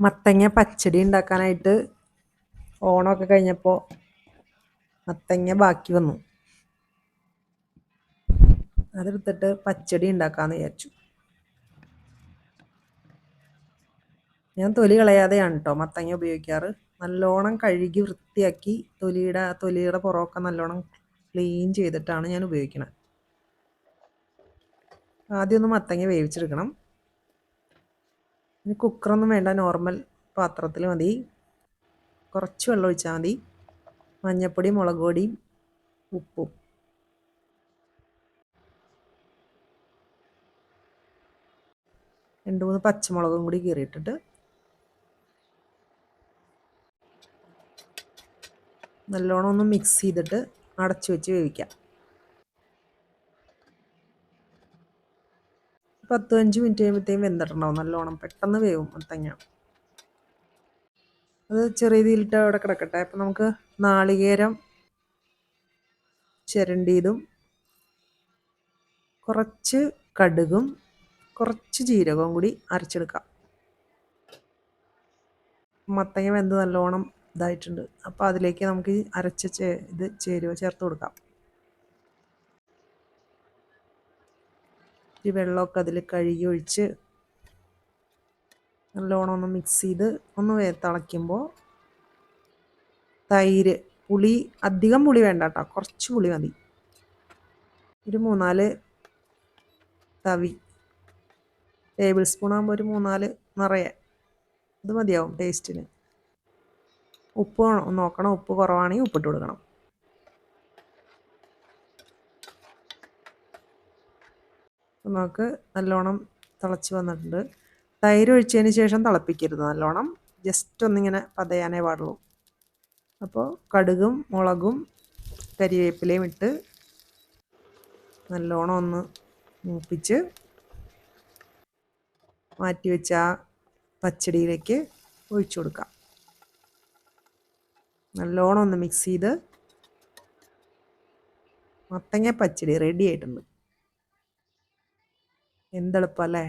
മത്തങ്ങ പച്ചടി ഉണ്ടാക്കാനായിട്ട് ഓണമൊക്കെ കഴിഞ്ഞപ്പോൾ മത്തങ്ങ ബാക്കി വന്നു. അതെടുത്തിട്ട് പച്ചടി ഉണ്ടാക്കാമെന്ന് വിചാരിച്ചു. ഞാൻ തൊലി കളയാതെയാണ് കേട്ടോ മത്തങ്ങ ഉപയോഗിക്കാറ്. നല്ലോണം കഴുകി വൃത്തിയാക്കി തൊലിയുടെ തൊലിയുടെ പുറമൊക്കെ നല്ലോണം ക്ലീൻ ചെയ്തിട്ടാണ് ഞാൻ ഉപയോഗിക്കുന്നത് ആദ്യം ഒന്ന് മത്തങ്ങ വേവിച്ചെടുക്കണം. ഇനി കുക്കറൊന്നും വേണ്ട നോർമൽ പാത്രത്തിൽ മതി. കുറച്ച് വെള്ളം ഒഴിച്ചാൽ മതി. മഞ്ഞൾപ്പൊടി മുളക് പൊടിയും ഉപ്പും. രണ്ട് മൂന്ന് പച്ചമുളകും കൂടി കീറിയിട്ടിട്ട് നല്ലോണം ഒന്ന് മിക്സ് ചെയ്തിട്ട് അടച്ചു വെച്ച് വേവിക്കാം. പത്ത് അഞ്ച് മിനിറ്റ് കഴിയുമ്പോഴത്തേക്കും വെന്തിട്ടുണ്ടാവും നല്ലോണം പെട്ടെന്ന് വേവും മത്തങ്ങ അത് ചെറിയ രീതിയിലിട്ട് അവിടെ കിടക്കട്ടെ. അപ്പം നമുക്ക് നാളികേരം ചിരണ്ടിയതും കുറച്ച് കടുകും കുറച്ച് ജീരകവും കൂടി അരച്ചെടുക്കാം. മത്തങ്ങ വെന്ത് നല്ലോണം ഇതായിട്ടുണ്ട്. അപ്പോൾ അതിലേക്ക് നമുക്ക് അരച്ച ഇത് ചേരുവ ചേർത്ത് കൊടുക്കാം. ഈ വെള്ളമൊക്കെ അതിൽ കഴുകി ഒഴിച്ച് നല്ലോണം ഒന്ന് മിക്സ് ചെയ്ത് ഒന്ന് തിളയ്ക്കുമ്പോൾ തൈര് പുളി അധികം പുളി വേണ്ട കേട്ടോ കുറച്ച് പുളി മതി. ഒരു മൂന്നാൽ തവി. ടേബിൾ സ്പൂൺ ആകുമ്പോൾ ഒരു മൂന്നാൽ നിറയെ. അത് മതിയാവും ടേസ്റ്റിന് ഉപ്പ് നോക്കണം. ഉപ്പ് കുറവാണെങ്കിൽ ഉപ്പിട്ട് കൊടുക്കണം. നമുക്ക് നല്ലോണം തിളച്ച് വന്നിട്ടുണ്ട്. തൈര് ഒഴിച്ചതിന് ശേഷം തിളപ്പിക്കരുത് നല്ലോണം. ജസ്റ്റ് ഒന്നിങ്ങനെ പതയാനേ പാടുള്ളൂ. അപ്പോൾ കടുകും മുളകും കരിവേപ്പിലയും ഇട്ട് നല്ലോണം ഒന്ന് മൂപ്പിച്ച് മാറ്റി വെച്ച ആ പച്ചടിയിലേക്ക് ഒഴിച്ചു കൊടുക്കാം. നല്ലോണം ഒന്ന് മിക്സ് ചെയ്ത് മത്തങ്ങ പച്ചടി റെഡി ആയിട്ടുണ്ട്. എന്തെളുപ്പം അല്ലേ